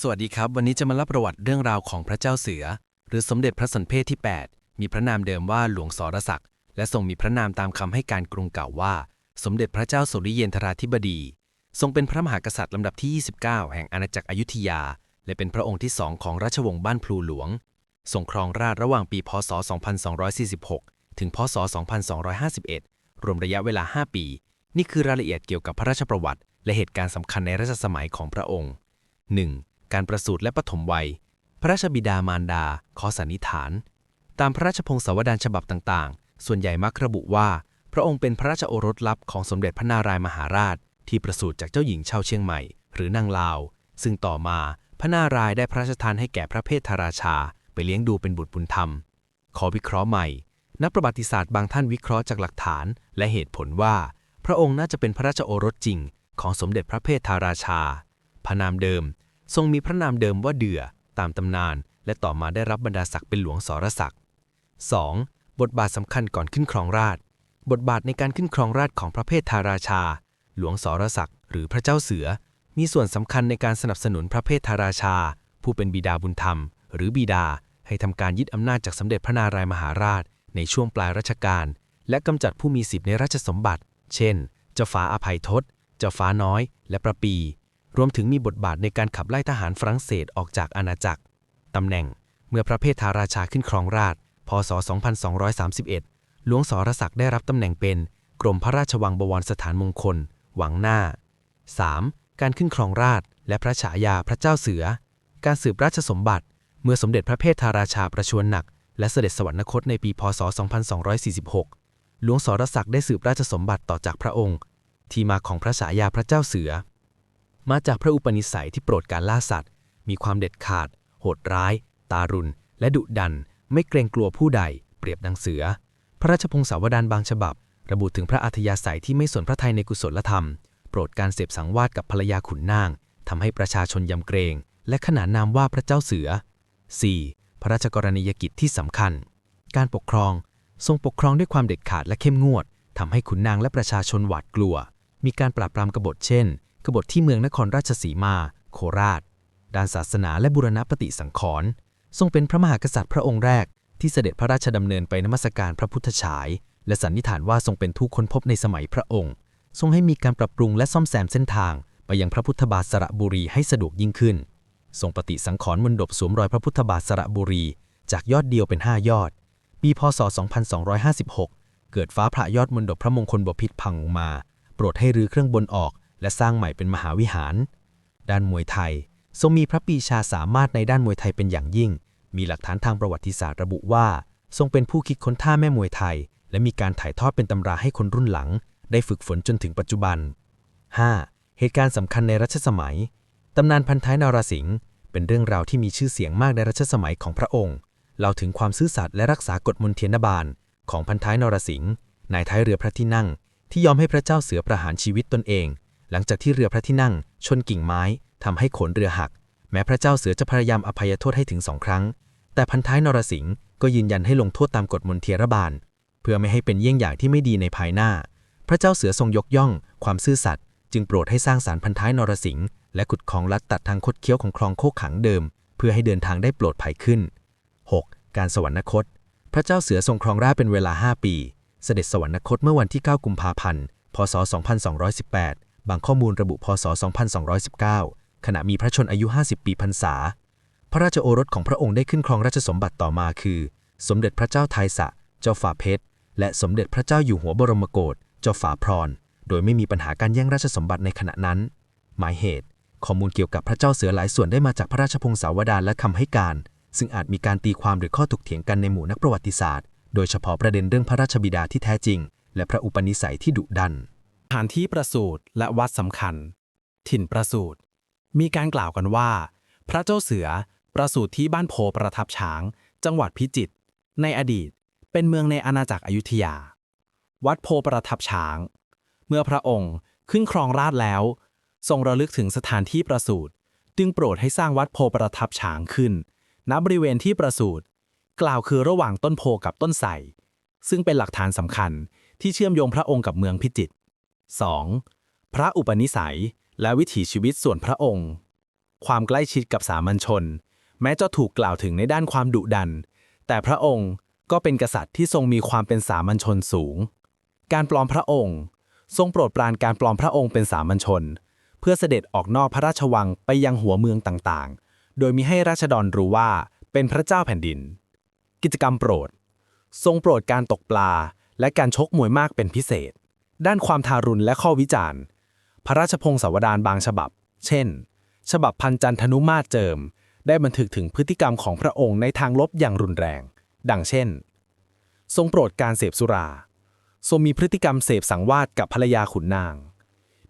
สวัสดีครับ วันนี้จะมาเล่าประวัติเรื่องราวของพระเจ้าเสือ หรือสมเด็จพระสันเพศที่ 8 มีพระนามเดิมว่าหลวงสรศักดิ์และทรงมีพระนามตามคำให้การกรุงเก่าว่า สมเด็จพระเจ้าสุริเยนทราธิบดี ทรงเป็นพระมหากษัตริย์ลำดับที่ 29 แห่งอาณาจักรอยุธยา และเป็นพระองค์ที่สองของราชวงศ์บ้านพลูหลวงทรงครองราชระหว่างปีพศ 2246 ถึงพศ 2251 รวมระยะเวลา 5 ปี นี่คือรายละเอียดเกี่ยวกับพระราชประวัติ และเหตุการณ์สำคัญในรัชสมัยของพระองค์ 1. การประสูติและปฐมวัย พระราชบิดามารดา ขอสันนิษฐาน ตามพระราชพงศาวดารฉบับต่างๆ ส่วนใหญ่มักระบุว่า พระองค์เป็นพระราชโอรสลับของสมเด็จพระนารายมหาราช ที่ประสูติจากเจ้าหญิงชาวเชียงใหม่ หรือนางลาว ซึ่งต่อมาพระนารายได้พระราชทานให้แก่พระเพทราราชา ไปเลี้ยงดูเป็นบุตรบุญธรรม ขอวิเคราะห์ใหม่ นักประวัติศาสตร์บางท่านวิเคราะห์จากหลักฐาน และเหตุผลว่า พระองค์น่าจะเป็นพระราชโอรสจริง ของสมเด็จพระเพทราชา พระนามเดิม ทรงมีพระนามเดิมว่าเดือตามตำนาน และต่อมาได้รับบรรดาศักดิ์เป็นหลวงสรศักดิ์ 2. บทบาทสำคัญก่อนขึ้นครองราชบทบาทในการขึ้นครองราชของพระเพทราราชา หลวงสรศักดิ์หรือพระเจ้าเสือ มีส่วนสำคัญในการสนับสนุนพระเพทราชา ผู้เป็นบิดาบุญธรรม หรือบิดา ให้ทำการยึดอำนาจจากสมเด็จพระนารายมหาราช ในช่วงปลายรัชกาลและกำจัดผู้มีสิทธิในราชสมบัติ เช่น เจ้าฟ้าอภัยทศ เจ้าฟ้าน้อย และประปี รวมถึงมีบทบาทในการขับไล่ทหารฝรั่งเศสออกจากอาณาจักร ตำแหน่ง เมื่อพระเพทาราชาขึ้นครองราชพศ 2231 หลวงสรศักดิ์ได้รับตำแหน่งเป็นกรมพระราชวังบวรสถานมงคล หวังหน้า 3. การขึ้นครองราชและพระฉายาพระเจ้าเสือ การสืบราชสมบัติ เมื่อสมเด็จพระเพทาราชาประชวรหนัก และเสด็จสวรรคตในปี พศ 2246 หลวงสรศักดิ์ได้สืบราชสมบัติต่อจากพระองค์ ที่มาของพระฉายาพระเจ้าเสือ มาจากพระอุปนิสัยที่โปรดการล่าสัตว์ มีความเด็ดขาด โหดร้าย ตารุณ และดุดัน ไม่เกรงกลัวผู้ใด เปรียบดังเสือ พระราชพงศาวดารบางฉบับ ระบุถึงพระอัธยาศัยที่ไม่สนพระทัยในกุศลธรรม โปรดการเสพสังวาสกับภรรยาขุนนางทำให้ประชาชนยำเกรง และขนานนามว่าพระเจ้าเสือ 4. พระราชกรณียกิจที่สำคัญ การปกครอง ทรงปกครองด้วยความเด็ดขาดและเข้มงวดทำให้ขุนนางและประชาชนหวาดกลัว มีการปราบปรามกบฏเช่น กบฏที่เมืองนครราชสีมา โคราช ด้านศาสนาและบุรณปฏิสังขรณ์ทรงเป็นพระมหากษัตริย์พระองค์แรก ที่เสด็จพระราชดำเนินไปนมัสการพระพุทธฉาย และสันนิษฐานว่าทรงเป็นผู้ค้นพบในสมัยพระองค์ ทรงให้มีการปรับปรุงและซ่อมแซมเส้นทาง ไปยังพระพุทธบาทสระบุรีให้สะดวกยิ่งขึ้น ทรงปฏิสังขรณ์มนดบสวมรอยพระพุทธบาทสระบุรี จากยอดเดียวเป็น 5 ยอด ปีพศ 2256 เกิดฟ้าผ่ายอดมนดบพระมงคลบพิตรพังลงมา โปรดให้รื้อเครื่องบนออก และสร้างใหม่เป็นมหาวิหาร ด้านมวยไทย ทรงมีพระปีชาสามารถในด้านมวยไทยเป็นอย่างยิ่ง มีหลักฐานทางประวัติศาสตร์ระบุว่า ทรงเป็นผู้คิดค้นท่าแม่มวยไทย และมีการถ่ายทอดเป็นตำราให้คนรุ่นหลัง ได้ฝึกฝนจนถึงปัจจุบัน 5. เหตุการณ์สำคัญในรัชสมัย ตำนานพันท้ายนรสิงห์เป็นเรื่องราวที่มีชื่อเสียงมากในรัชสมัยของพระองค์เล่าถึงความซื่อสัตย์และรักษากฎมนเทียนบาล ของพันท้ายนรสิงห์นายท้ายเรือพระที่นั่ง ที่ยอมให้พระเจ้าเสือประหารชีวิตตนเอง หลังจากที่เรือพระที่นั่ง ชนกิ่งไม้ทำให้โขนเรือหัก แม้พระเจ้าเสือจะพยายามอภัยโทษให้ถึงสองครั้ง แต่พันท้ายนรสิงห์ก็ยืนยันให้ลงโทษตามกฎมนเทียรบาล เพื่อไม่ให้เป็นเยี่ยงอย่างที่ไม่ดีในภายหน้า พระเจ้าเสือทรงยกย่อง ความซื่อสัตย์จึงโปรดให้สร้างสารพันท้ายนรสิงห์และขุดคลองลัดตัดทางคดเคี้ยวของคลองโคกขังเดิม เพื่อให้เดินทางได้โปรดภัยขึ้น 6. การสวรรคต พระเจ้าเสือทรงครองราชเป็นเวลา 5 ปี เสด็จสวรรคตเมื่อวันที่ 9 กุมภาพันธ์ พศ 2218 บางข้อมูลระบุพศ 2219 ขณะมีพระชนอายุ 50 ปีพรรษา พระราชโอรสของพระองค์ได้ขึ้นครองราชสมบัติต่อมาคือ สมเด็จพระเจ้าไทยสะ เจ้าฝ่าเพชร และสมเด็จพระเจ้าอยู่หัวบรมโกศ เจ้าฝ่าพรโดยไม่มีปัญหาการแย่งราชสมบัติในขณะนั้น หมายเหตุ ข้อมูลเกี่ยวกับพระเจ้าเสือหลายส่วนได้มาจากพระราชพงศาวดารและคำให้การ ซึ่งอาจมีการตีความหรือข้อถกเถียงกันในหมู่นักประวัติศาสตร์ โดยเฉพาะประเด็นเรื่องพระราชบิดาที่แท้จริง และพระอุปนิสัยที่ดุดัน สถานที่ประสูติและวัดสำคัญ ถิ่นประสูติมีการกล่าวกันว่า พระเจ้าเสือประสูติที่บ้านโพประทับช้าง จังหวัดพิจิตรในอดีตเป็นเมืองในอาณาจักรอยุธยา วัดโพประทับช้าง เมื่อพระองค์ขึ้นครองราชแล้ว ทรงระลึกถึงสถานที่ประสูติจึงโปรดให้สร้างวัดโพประทับช้างขึ้น ณบริเวณที่ประสูติกล่าวคือระหว่างต้นโพกับต้นไทรซึ่งเป็นหลักฐานสำคัญที่เชื่อมโยงพระองค์กับเมืองพิจิตร 2. พระอุปนิสัยและวิถีชีวิตส่วนพระองค์ ความใกล้ชิดกับสามัญชน แม้จะถูกกล่าวถึงในด้านความดุดัน แต่พระองค์ก็เป็นกษัตริย์ที่ทรงมีความเป็นสามัญชนสูง การปลอมพระองค์ ทรงโปรดปรานการปลอมพระองค์เป็นสามัญชน เพื่อเสด็จออกนอกพระราชวังไปยังหัวเมืองต่างๆ โดยมีให้ราษฎรรู้ว่าเป็นพระเจ้าแผ่นดิน กิจกรรมโปรด ทรงโปรดการตกปลาและการชกมวยมากเป็นพิเศษ ด้านความทารุณและข้อวิจารณ์ พระราชพงศาวดารบางฉบับ เช่น ฉบับพันจันทนุมาตรเจิม ได้บันทึกถึงพฤติกรรมของพระองค์ในทางลบอย่างรุนแรง ดังเช่น ทรงโปรดการเสพสุรา ทรงมีพฤติกรรมเสพสังวาสกับภรรยาขุนนาง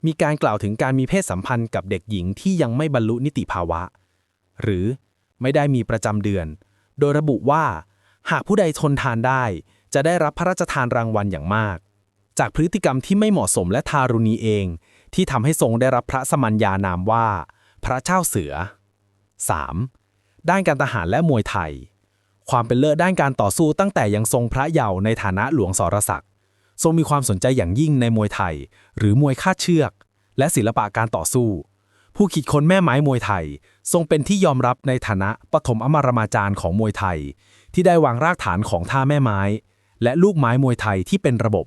มีการกล่าวถึงการมีเพศสัมพันธ์กับเด็กหญิงที่ยังไม่บรรลุนิติภาวะ หรือไม่ได้มีประจำเดือน โดยระบุว่า หากผู้ใดทนทานได้จะได้รับพระราชทานรางวัลอย่างมาก จากพฤติกรรมที่ไม่เหมาะสมและทารุณีเอง ที่ทำให้ทรงได้รับพระสมัญญานามว่า พระเจ้าเสือ 3. ด้านการทหารและมวยไทย ความเป็นเลิศด้านการต่อสู้ตั้งแต่ยังทรงพระเยาว์ในฐานะหลวงสรศักดิ์ทรงมีความสนใจอย่างยิ่งในมวยไทย หรือมวยคาดเชือก และศิลปะการต่อสู้ ผู้คิดค้นแม่ไม้มวยไทย ทรงเป็นที่ยอมรับในฐานะปฐมอมรมาจารย์ของมวยไทย ที่ได้วางรากฐานของท่าแม่ไม้ และลูกไม้มวยไทยที่เป็นระบบ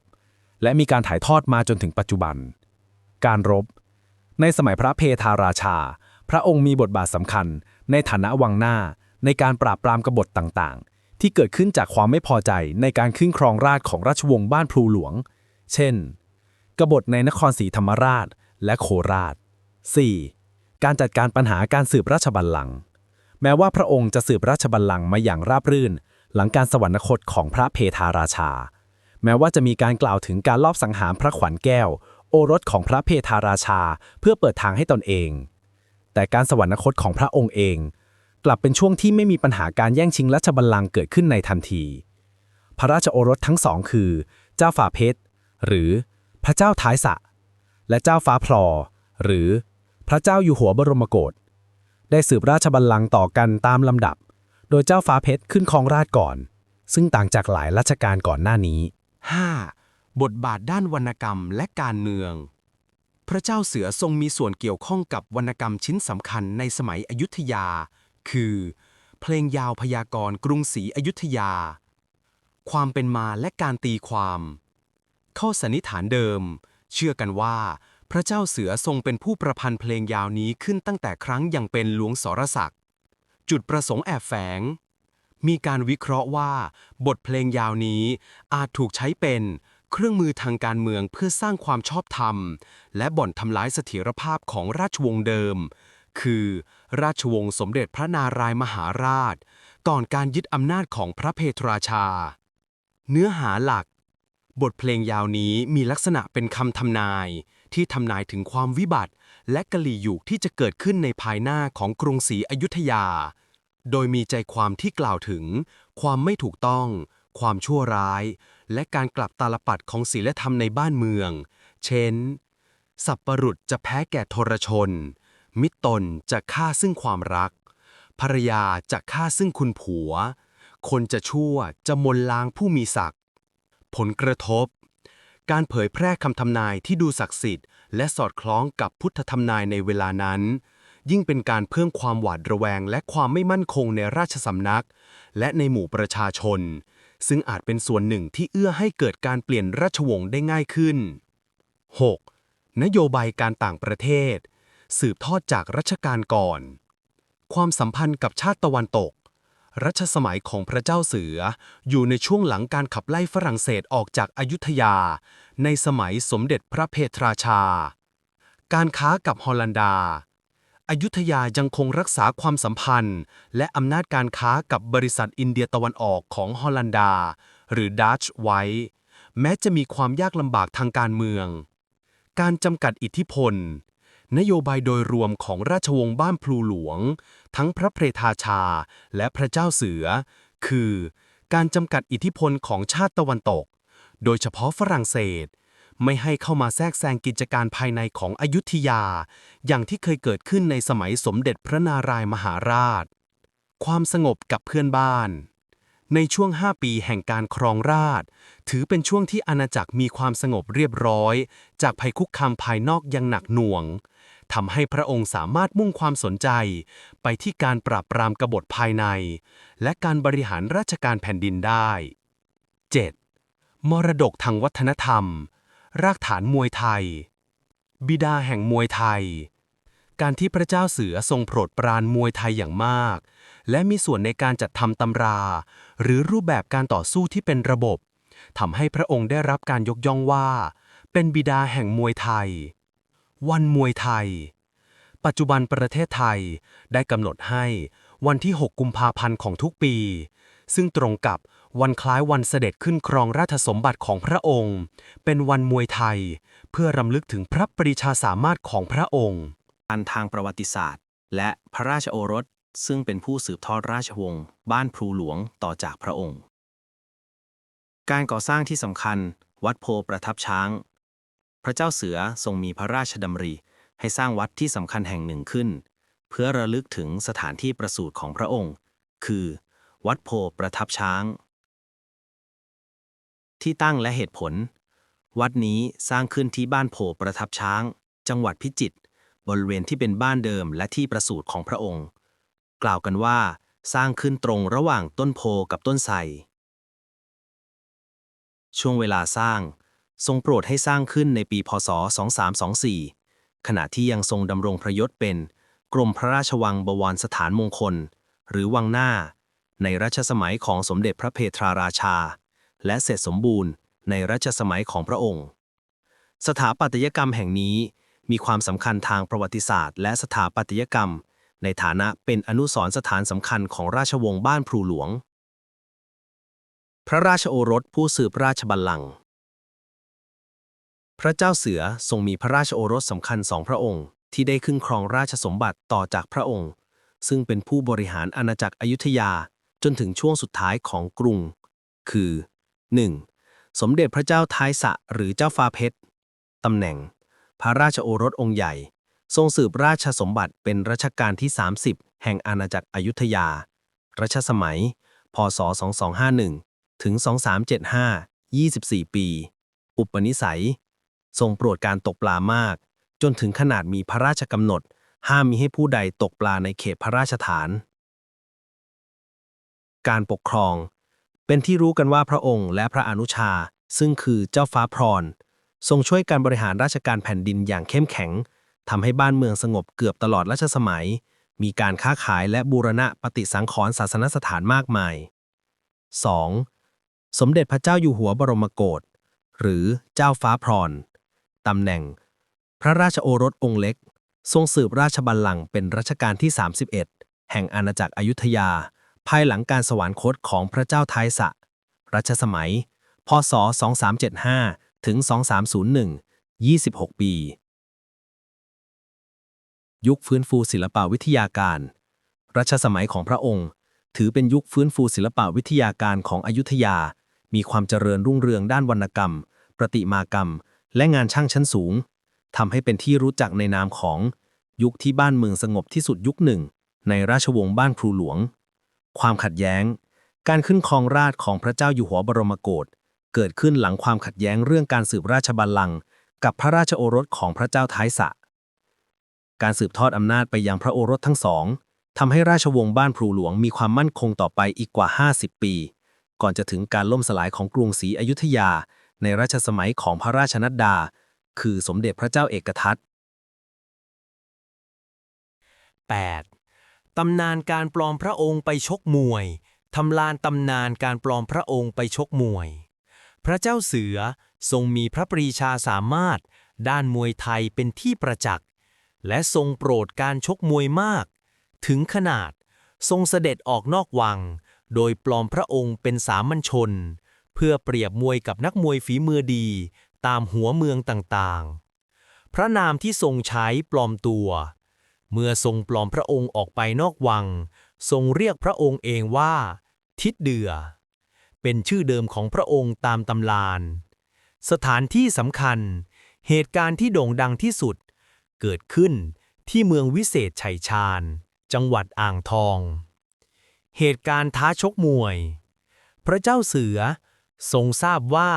และมีการถ่ายทอดมาจนถึงปัจจุบัน การรบ ในสมัยพระเพทาราชา พระองค์มีบทบาทสำคัญ ในฐานะวังหน้า ในการปราบปรามกบฏต่างๆ ที่เกิดขึ้นจากความไม่พอใจในการขึ้นครองราชของราชวงศ์บ้านพลูหลวง เช่น กบฏในนครศรีธรรมราชและโคราช 4. การจัดการปัญหาการสืบราชบัลลังก์แม้ว่าพระองค์จะสืบราชบัลลังก์มาอย่างราบรื่น หลังการสวรรคตของพระเพทาราชา แม้ว่าจะมีการกล่าวถึงการลอบสังหารพระขวัญแก้ว โอรสของพระเพทาราชา เพื่อเปิดทางให้ตนเอง แต่การสวรรคตของพระองค์เอง กลับเป็นช่วงที่ไม่มีปัญหาการแย่งชิงราชบัลลังก์เกิดขึ้นในทันที พระราชโอรสทั้งสองคือ เจ้าฝ่าเพชรหรือพระเจ้าท้ายสะ และเจ้าฟ้าพลอ หรือพระเจ้าอยู่หัวบรมโกศได้สืบราชบัลลังก์ต่อกันตามลำดับ โดยเจ้าฟ้าเพชรขึ้นครองราชก่อน ซึ่งต่างจากหลายรัชกาลก่อนหน้านี้ 5. บทบาทด้านวรรณกรรมและการเมือง พระเจ้าเสือทรงมีส่วนเกี่ยวข้องกับวรรณกรรมชิ้นสำคัญในสมัยอยุธยา คือ เพลงยาวพยากรณ์กรุงศรีอยุธยา ความเป็นมาและการตีความ ข้อสันนิษฐานเดิม เชื่อกันว่า พระเจ้าเสือทรงเป็นผู้ประพันธ์เพลงยาวนี้ขึ้นตั้งแต่ครั้งยังเป็นหลวงสรศักดิ์จุดประสงค์แอบแฝง มีการวิเคราะห์ว่า บทเพลงยาวนี้อาจถูกใช้เป็นเครื่องมือทางการเมืองเพื่อสร้างความชอบธรรม และบ่อนทำลายเสถียรภาพของราชวงศ์เดิม คือ ราชวงศ์สมเด็จพระนารายมหาราช ก่อนการยึดอำนาจของพระเพทราชา เนื้อหาหลัก บทเพลงยาวนี้มีลักษณะเป็นคำทำนาย ที่ทำนายถึงความวิบัติ และกะลียุกที่จะเกิดขึ้นในภายหน้าของกรุงศรีอยุธยา โดยมีใจความที่กล่าวถึง ความไม่ถูกต้อง ความชั่วร้าย และการกลับตาลปัดของศีลธรรมในบ้านเมือง เช่น สับปรุษจะแพ้แก่ทรชน มิตรตนจะฆ่าซึ่งความรัก ภรรยาจะฆ่าซึ่งคุณผัว คนจะชั่วจะมนล้างผู้มีศักดิ์ผลกระทบ การเผยแพร่คำทำนายที่ดูศักดิ์สิทธิ์และสอดคล้องกับพุทธทำนายในเวลานั้น ยิ่งเป็นการเพิ่มความหวาดระแวง และความไม่มั่นคงในราชสำนัก และในหมู่ประชาชน ซึ่งอาจเป็นส่วนหนึ่งที่เอื้อให้เกิดการเปลี่ยนราชวงศ์ได้ง่ายขึ้น 6. นโยบายการต่างประเทศ สืบทอดจากรัชกาลก่อน ความสัมพันธ์กับชาติตะวันตก รัชสมัยของพระเจ้าเสือ อยู่ในช่วงหลังการขับไล่ฝรั่งเศสออกจากอายุทยา ในสมัยสมเด็จพระเพทราชา การค้ากับฮอลันดา อยุธยายังคงรักษาความสัมพันธ์ และอำนาจการค้ากับบริษัทอินเดียตะวันออกของฮอลันดา หรือดัชไว้ แม้จะมีความยากลำบากทางการเมือง การจำกัดอิทธิพล นโยบายโดยรวมของราชวงศ์บ้านพลูหลวง ทั้งพระเพทาชาและพระเจ้าเสือ คือ การจำกัดอิทธิพลของชาติตะวันตก โดยเฉพาะฝรั่งเศส ไม่ให้เข้ามาแทรกแซงกิจการภายในของอยุธยา อย่างที่เคยเกิดขึ้นในสมัยสมเด็จพระนารายมหาราช ความสงบกับเพื่อนบ้าน ในช่วง 5 ปีแห่งการครองราช ถือเป็นช่วงที่อาณาจักรมีความสงบเรียบร้อย จากภัยคุกคามภายนอกยังหนักหน่วงทำให้พระองค์สามารถมุ่งความสนใจ ไปที่การปราบปรามกบฏภายใน และการบริหารราชการแผ่นดินได้ 7. มรดกทางวัฒนธรรม รากฐานมวยไทย บิดาแห่งมวยไทย การที่พระเจ้าเสือทรงโปรดปรานมวยไทยอย่างมาก และมีส่วนในการจัดทำตำรา หรือรูปแบบการต่อสู้ที่เป็นระบบทำให้พระองค์ได้รับการยกย่องว่า เป็นบิดาแห่งมวยไทย วันมวยไทย ปัจจุบันประเทศไทยได้กำหนดให้วันที่ 6 กุมภาพันธ์ของทุกปี ซึ่งตรงกับ วันคล้ายวันเสด็จขึ้นครองราชสมบัติของพระองค์ เป็นวันมวยไทย เพื่อรำลึกถึงพระปรีชาสามารถของพระองค์การทางประวัติศาสตร์ และพระราชโอรสซึ่งเป็นผู้สืบทอดราชวงศ์บ้านพลูหลวงต่อจากพระองค์ การก่อสร้างที่สำคัญ วัดโพประทับช้าง พระเจ้าเสือทรงมีพระราชดำริให้สร้างวัดที่สำคัญแห่งหนึ่งขึ้น เพื่อระลึกถึงสถานที่ประสูติของพระองค์ คือ วัดโพประทับช้าง ที่ตั้งและเหตุผล วัดนี้สร้างขึ้นที่บ้านโพประทับช้าง จังหวัดพิจิตรบริเวณที่เป็นบ้านเดิมและที่ประสูติของพระองค์ กล่าวกันว่า สร้างขึ้นตรงระหว่างต้นโพกับต้นไทรช่วงเวลาสร้าง ทรงโปรดให้สร้างขึ้นในปีพศ 2324 ขณะที่ยังทรงดำรงพระยศเป็น กรมพระราชวังบวรสถานมงคล หรือวังหน้า ในรัชสมัยของสมเด็จพระเพทราราชา และเสร็จสมบูรณ์ในรัชสมัยของพระองค์ สถาปัตยกรรมแห่งนี้มีความสำคัญทางประวัติศาสตร์ และสถาปัตยกรรม ในฐานะเป็นอนุสรณ์สถานสำคัญของราชวงศ์บ้านพลูหลวง พระราชโอรสผู้สืบราชบัลลังก์พระเจ้าเสือทรงมีพระราชโอรสสำคัญสองพระองค์ ที่ได้ขึ้นครองราชสมบัติต่อจากพระองค์ ซึ่งเป็นผู้บริหารอาณาจักรอยุธยาจนถึงช่วงสุดท้ายของกรุง คือ 1. สมเด็จพระเจ้าท้ายสะหรือเจ้าฟ้าเพชรตำแหน่ง พระราชโอรสองค์ใหญ่ ทรงสืบราชสมบัติเป็นรัชกาลที่ 30 แห่งอาณาจักรอยุธยา รัชสมัย พศ 2251 ถึง 2375 24 ปี อุปนิสัย ทรงโปรดการตกปลามาก จนถึงขนาดมีพระราชกำหนด ห้ามมิให้ผู้ใดตกปลาในเขตพระราชฐาน การปกครอง เป็นที่รู้กันว่าพระองค์และพระอนุชา ซึ่งคือเจ้าฟ้าพรทรงช่วยการบริหารราชการแผ่นดินอย่างเข้มแข็งทำให้บ้านเมืองสงบเกือบตลอดรัชสมัย มีการค้าขายและบูรณะปฏิสังขรณ์ศาสนสถานมากมาย 2. สมเด็จพระเจ้าอยู่หัวบรมโกศหรือเจ้าฟ้าพรตำแหน่ง พระราชโอรสองค์เล็ก ทรงสืบราชบัลลังก์เป็นรัชกาลที่ 31 แห่งอาณาจักรอยุธยา ภายหลังการสวรรคตของพระเจ้าไทยสะ รัชสมัย พศ 2375 ถึง 2301 26 ปี ยุคฟื้นฟูศิลปวิทยาการ รัชสมัยของพระองค์ ถือเป็นยุคฟื้นฟูศิลปวิทยาการของอยุธยา มีความเจริญรุ่งเรืองด้านวรรณกรรม ประติมากรรม และงานช่างชั้นสูงทำให้เป็นที่รู้จักในนามของยุคที่บ้านเมืองสงบที่สุดยุคหนึ่ง ในราชวงศ์บ้านครูหลวง ความขัดแย้ง การขึ้นครองราชของพระเจ้าอยู่หัวบรมโกศเกิดขึ้นหลังความขัดแย้งเรื่องการสืบราชบัลลังก์กับพระราชโอรสของพระเจ้าท้ายสะ การสืบทอดอำนาจไปยังพระโอรสทั้งสองทำให้ราชวงศ์บ้านพลูหลวงมีความมั่นคงต่อไปอีกกว่า 50 ปี ก่อนจะถึงการล่มสลายของกรุงศรีอยุธยา ในรัชสมัยของพระราชนัดดา คือสมเด็จพระเจ้าเอกทัต 8. ตำนานการปลอมพระองค์ไปชกมวย ทำลานตำนานการปลอมพระองค์ไปชกมวย พระเจ้าเสือทรงมีพระปรีชาสามารถ ด้านมวยไทยเป็นที่ประจักษ์ และทรงโปรดการชกมวยมาก ถึงขนาดทรงเสด็จออกนอกวัง โดยปลอมพระองค์เป็นสามัญชน เพื่อเปรียบมวยกับนักมวยฝีมือดี ตามหัวเมืองต่างๆ พระนามที่ทรงใช้ปลอมตัว เมื่อทรงปลอมพระองค์ออกไปนอกวัง ทรงเรียกพระองค์เองว่า ทิดเดือ เป็นชื่อเดิมของพระองค์ตามตำลาน สถานที่สำคัญ เหตุการณ์ที่โด่งดังที่สุด เกิดขึ้นที่เมืองวิเศษชัยชาญ จังหวัดอ่างทอง เหตุการณ์ท้าชกมวย พระเจ้าเสือทรงทราบว่า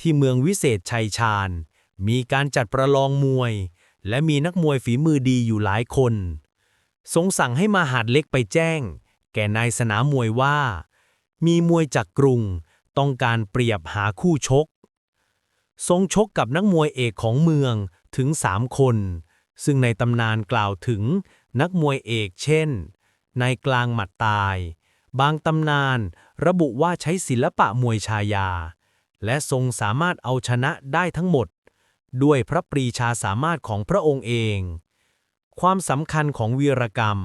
ที่เมืองวิเศษชัยชาญมีการจัดประลองมวย และมีนักมวยฝีมือดีอยู่หลายคน ทรงสั่งให้มาหาดเล็กไปแจ้ง แก่นายสนามมวยว่า มีมวยจากกรุงต้องการเปรียบหาคู่ชก ทรงชกกับนักมวยเอกของเมืองถึงสามคน ซึ่งในตำนานกล่าวถึงนักมวยเอกเช่น นายกลางหมัดตาย บางตำนานระบุว่าใช้ศิลปะมวยชายา และทรงสามารถเอาชนะได้ทั้งหมด ด้วยพระปรีชาสามารถของพระองค์เอง ความสำคัญของวีรกรรม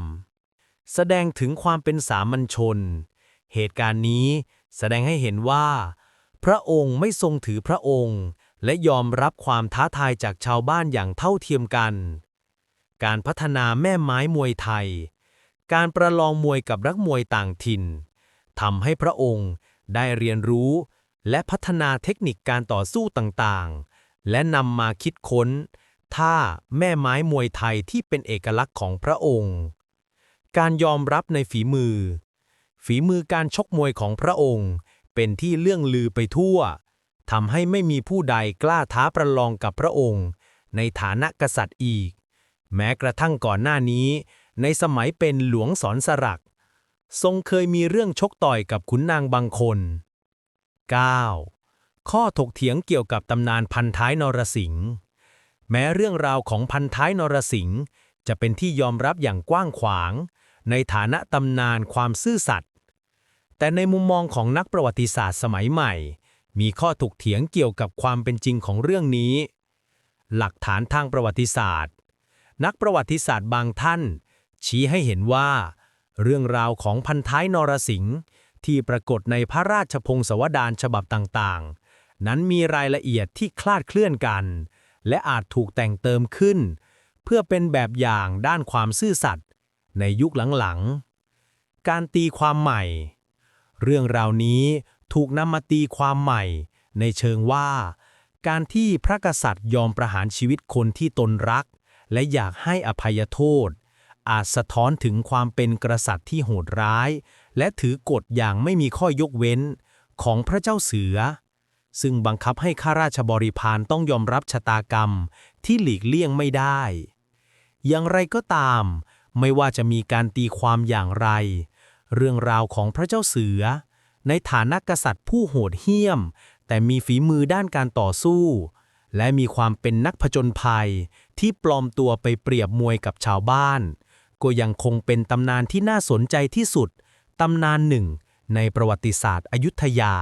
แสดงถึงความเป็นสามัญชน เหตุการณ์นี้แสดงให้เห็นว่า พระองค์ไม่ทรงถือพระองค์ และยอมรับความท้าทายจากชาวบ้านอย่างเท่าเทียมกัน การพัฒนาแม่ไม้มวยไทย การประลองมวยกับนักมวยต่างถิ่นทำให้พระองค์ได้เรียนรู้และพัฒนาเทคนิคการต่อสู้ต่างๆ และนำมาคิดค้น ท่าแม่ไม้มวยไทยที่เป็นเอกลักษณ์ของพระองค์ การยอมรับในฝีมือ ฝีมือการชกมวยของพระองค์ เป็นที่เลื่องลือไปทั่วทำให้ไม่มีผู้ใดกล้าท้าประลองกับพระองค์ ในฐานะกษัตริย์อีก แม้กระทั่งก่อนหน้านี้ ในสมัยเป็นหลวงสอนสลัก ทรงเคยมีเรื่องชกต่อยกับขุนนางบางคน 9. ข้อถกเถียงเกี่ยวกับตำนานพันท้ายนรสิงห์แม้เรื่องราวของพันท้ายนรสิงห์จะเป็นที่ยอมรับอย่างกว้างขวาง ในฐานะตำนานความซื่อสัตย์แต่ในมุมมองของนักประวัติศาสตร์สมัยใหม่ มีข้อถกเถียงเกี่ยวกับความเป็นจริงของเรื่องนี้ หลักฐานทางประวัติศาสตร์ นักประวัติศาสตร์บางท่าน ชี้ให้เห็นว่า เรื่องราวของพันท้ายนรสิงห์ที่ปรากฏในพระราชพงศาวดารฉบับต่างๆ นั้นมีรายละเอียดที่คลาดเคลื่อนกัน และอาจถูกแต่งเติมขึ้น เพื่อเป็นแบบอย่างด้านความซื่อสัตย์ในยุคหลังๆ การตีความใหม่ เรื่องราวนี้ถูกนำมาตีความใหม่ ในเชิงว่า การที่พระกษัตริย์ยอมประหารชีวิตคนที่ตนรัก และอยากให้อภัยโทษ อาจสะท้อนถึงความเป็นกษัตริย์ที่โหดร้าย และถือกฎอย่างไม่มีข้อยกเว้นของพระเจ้าเสือ ซึ่งบังคับให้ข้าราชบริพารต้องยอมรับชะตากรรมที่หลีกเลี่ยงไม่ได้ อย่างไรก็ตาม ไม่ว่าจะมีการตีความอย่างไร เรื่องราวของพระเจ้าเสือ ในฐานะกษัตริย์ผู้โหดเหี้ยม แต่มีฝีมือด้านการต่อสู้ และมีความเป็นนักผจญภัยที่ปลอมตัวไปเปรียบมวยกับชาวบ้าน ก็ยังคงเป็นตำนานที่น่าสนใจที่สุด ตำนานหนึ่งในประวัติศาสตร์อยุธยา